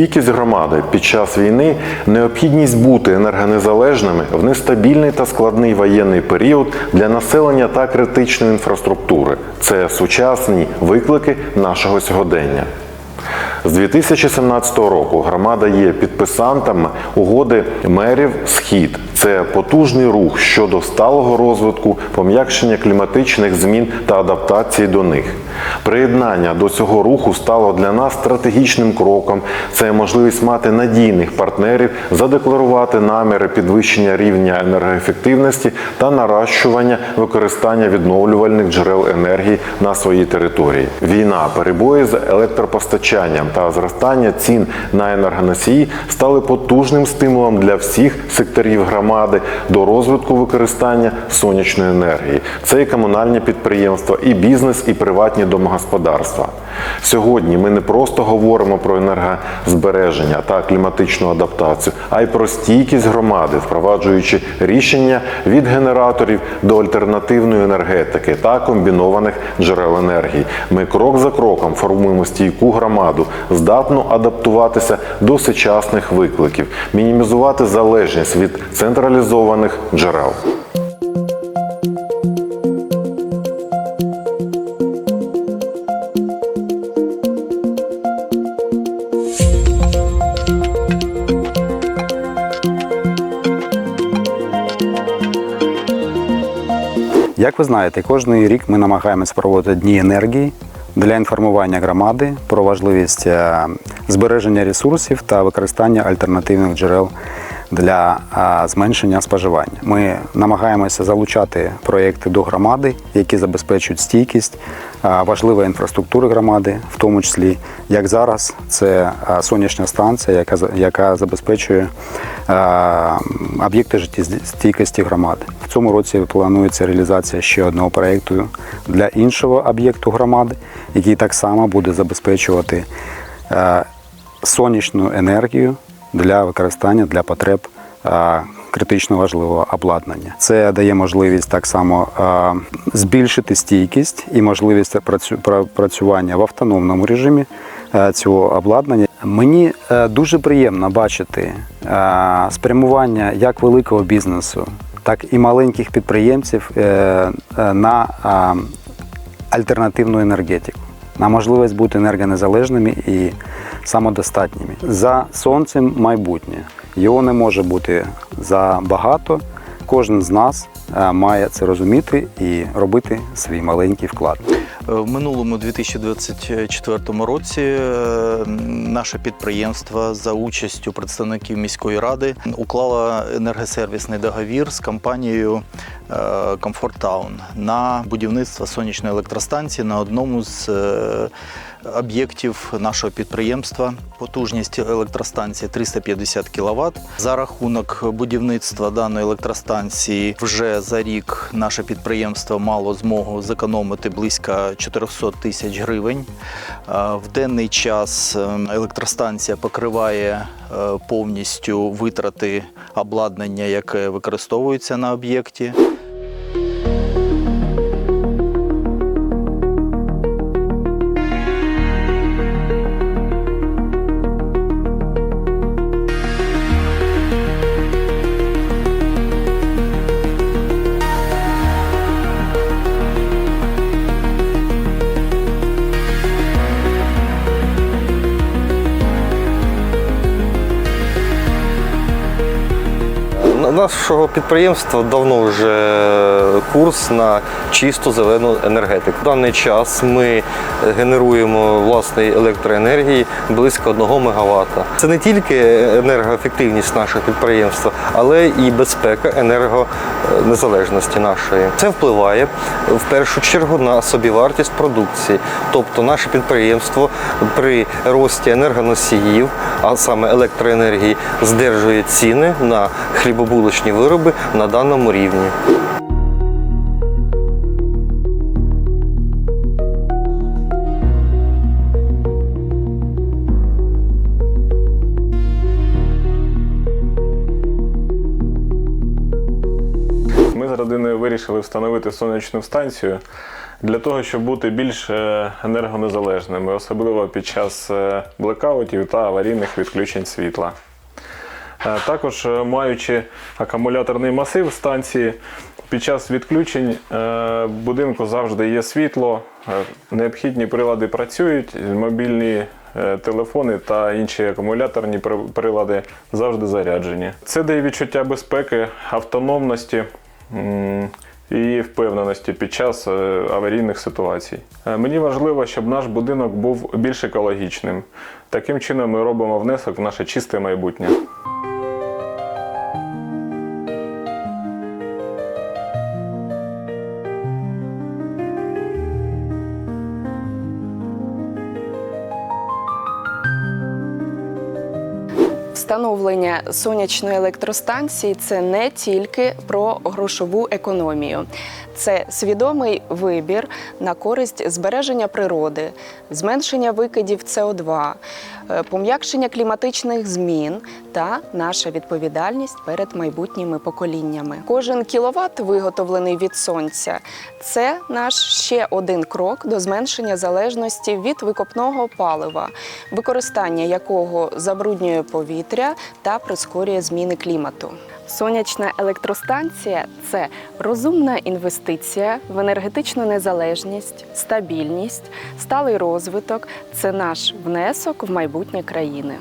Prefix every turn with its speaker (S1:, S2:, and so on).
S1: Стійкість громади під час війни, необхідність бути енергонезалежними в нестабільний та складний воєнний період для населення та критичної інфраструктури це сучасні виклики нашого сьогодення. З 2017 року громада є підписантами угоди мерів Схід. Це потужний рух щодо сталого розвитку, пом'якшення кліматичних змін та адаптації до них. Приєднання до цього руху стало для нас стратегічним кроком. Це можливість мати надійних партнерів, задекларувати наміри підвищення рівня енергоефективності та наращування використання відновлювальних джерел енергії на своїй території. Війна, перебої з електропостачанням та зростання цін на енергоносії стали потужним стимулом для всіх секторів громади до розвитку використання сонячної енергії. Це і комунальні підприємства, і бізнес, і приватні домогосподарства. Сьогодні ми не просто говоримо про енергозбереження та кліматичну адаптацію, а й про стійкість громади, впроваджуючи рішення від генераторів до альтернативної енергетики та комбінованих джерел енергії. Ми крок за кроком формуємо стійку громаду, здатну адаптуватися до сучасних викликів, мінімізувати залежність від централізованих джерел.
S2: Як ви знаєте, кожний рік ми намагаємося проводити дні енергії для інформування громади про важливість е, збереження ресурсів та використання альтернативних джерел для зменшення споживання. Ми намагаємося залучати проєкти до громади, які забезпечують стійкість важливої інфраструктури громади, в тому числі, як зараз, це сонячна станція, яка яка забезпечує об'єкти життєстійкості громади. В цьому році планується реалізація ще одного проєкту для іншого об'єкту громади, який так само буде забезпечувати сонячну енергію для використання для потреб критично важливого обладнання. Це дає можливість так само збільшити стійкість і можливість працю- працювання в автономному режимі цього обладнання. Мені е, дуже приємно бачити спрямування як великого бізнесу, так і маленьких підприємців е, е, на альтернативну енергетику, на можливість бути енергонезалежними і самодостатніми. За сонцем майбутнє. Його не може бути забагато. Кожен з нас е, має це розуміти і робити свій маленький вклад.
S3: Е, В минулому 2024 році е, наше підприємство за участю представників міської ради уклало енергосервісний договір з компанією е, Comfort Town на будівництво сонячної електростанції на одному з е, об'єктів нашого підприємства. Потужність електростанції 350 кВт. За рахунок будівництва даної електростанції вже за рік наше підприємство мало змогу зекономити близько 400 тисяч гривень. Е, В денний час е, електростанція покриває е, повністю витрати обладнання, яке використовується на об'єкті.
S4: Нашого підприємства давно вже курс на чисту зелену енергетику. В даний час ми генеруємо власної електроенергії близько 1 МВт. Це не тільки енергоефективність нашого підприємства, але і безпека енергонезалежності нашої. Це впливає в першу чергу на собівартість продукції. Тобто наше підприємство при рості енергоносіїв, а саме електроенергії, здержує ціни на хлібобулочні вироби на даному рівні.
S5: Ми з родиною вирішили встановити сонячну станцію для того, щоб бути більш е, енергонезалежними, особливо під час е, блекаутів та аварійних відключень світла. Е, Також, е, маючи акумуляторний масив станції, під час відключень е, будинку завжди є світло, необхідні прилади працюють, мобільні телефони та інші акумуляторні прилади завжди заряджені. Це дає відчуття безпеки, автономності. І впевненості під час аварійних ситуацій. Мені важливо, щоб наш будинок був більш екологічним. Таким чином ми робимо внесок в наше чисте майбутнє.
S6: Встановлення сонячної електростанції це не тільки про грошову економію, це свідомий вибір на користь збереження природи, зменшення викидів СО2, е, пом'якшення кліматичних змін та наша відповідальність перед майбутніми поколіннями. Кожен кіловат, виготовлений від сонця, це наш ще один крок до зменшення залежності від викопного палива, використання якого забруднює повітря та прискорює зміни клімату. Сонячна електростанція це розумна інвестиція в енергетичну незалежність, стабільність, сталий розвиток. Це наш внесок в майбутнє країни.